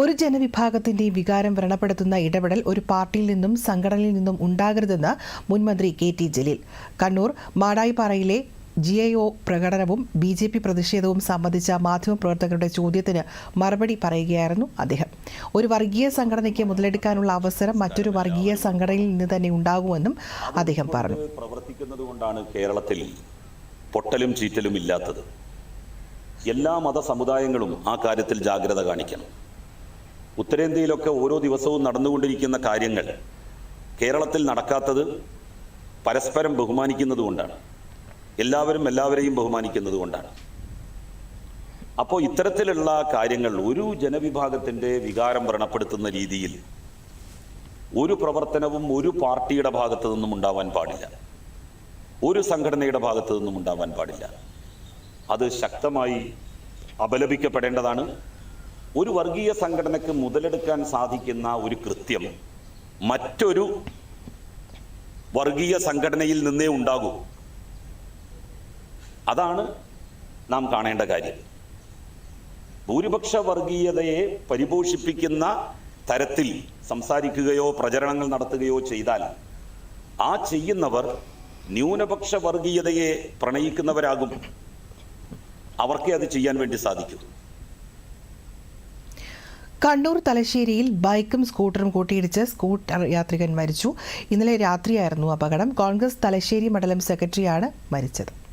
ഒരു ജനവിഭാഗത്തിന്റെയും വികാരം വ്രണപ്പെടുത്തുന്ന ഇടപെടൽ ഒരു പാർട്ടിയിൽ നിന്നും സംഘടനയിൽ നിന്നും ഉണ്ടാകരുതെന്ന് മുൻമന്ത്രി കെ ടി ജലീൽ. കണ്ണൂർ മാടായിപ്പാറയിലെ ജി ഐ ഒ പ്രകടനവും ബി ജെ പി പ്രതിഷേധവും സംബന്ധിച്ച മാധ്യമപ്രവർത്തകരുടെ ചോദ്യത്തിന് മറുപടി പറയുകയായിരുന്നു അദ്ദേഹം. ഒരു വർഗീയ സംഘടനയ്ക്ക് മുതലെടുക്കാനുള്ള അവസരം മറ്റൊരു വർഗീയ സംഘടനയിൽ നിന്ന് തന്നെ ഉണ്ടാകുമെന്നും അദ്ദേഹം പറഞ്ഞു. പ്രവർത്തിക്കുന്നത് കൊണ്ടാണ് കേരളത്തിൽ പൊട്ടലും ചീറ്റലും ഇല്ലാത്തത്. എല്ലാ മത സമുദായങ്ങളും ആ കാര്യത്തിൽ ജാഗ്രത കാണിക്കണം. ഉത്തരേന്ത്യയിലൊക്കെ ഓരോ ദിവസവും നടന്നുകൊണ്ടിരിക്കുന്ന കാര്യങ്ങൾ കേരളത്തിൽ നടക്കാത്തത് പരസ്പരം ബഹുമാനിക്കുന്നത് കൊണ്ടാണ്. എല്ലാവരും എല്ലാവരെയും ബഹുമാനിക്കുന്നത് കൊണ്ടാണ്. അപ്പോൾ ഇത്തരത്തിലുള്ള കാര്യങ്ങൾ ഒരു ജനവിഭാഗത്തിന്റെ വികാരം വ്രണപ്പെടുത്തുന്ന രീതിയിൽ ഒരു പ്രവർത്തനവും ഒരു പാർട്ടിയുടെ ഭാഗത്തു നിന്നും ഉണ്ടാവാൻ പാടില്ല. ഒരു സംഘടനയുടെ ഭാഗത്തു നിന്നും ഉണ്ടാവാൻ പാടില്ല. അത് ശക്തമായി അപലപിക്കപ്പെടേണ്ടതാണ്. ഒരു വർഗീയ സംഘടനക്ക് മുതലെടുക്കാൻ സാധിക്കുന്ന ഒരു കൃത്യം മറ്റൊരു വർഗീയ സംഘടനയിൽ നിന്നേ ഉണ്ടാകൂ. അതാണ് നാം കാണേണ്ട കാര്യം. ഭൂരിപക്ഷ വർഗീയതയെ പരിപോഷിപ്പിക്കുന്ന തരത്തിൽ സംസാരിക്കുകയോ പ്രചരണങ്ങൾ നടത്തുകയോ ചെയ്താൽ ആ ചെയ്യുന്നവർ ന്യൂനപക്ഷ വർഗീയതയെ പ്രണയിക്കുന്നവരാകും. അവർക്കേ അത് ചെയ്യാൻ വേണ്ടി സാധിക്കൂ. കണ്ണൂർ തലശ്ശേരിയിൽ ബൈക്കും സ്കൂട്ടറും കൂട്ടിയിടിച്ച് സ്കൂട്ടർ യാത്രികൻ മരിച്ചു. ഇന്നലെ രാത്രിയായിരുന്നു അപകടം. കോൺഗ്രസ് തലശ്ശേരി മണ്ഡലം സെക്രട്ടറിയാണ് മരിച്ചത്.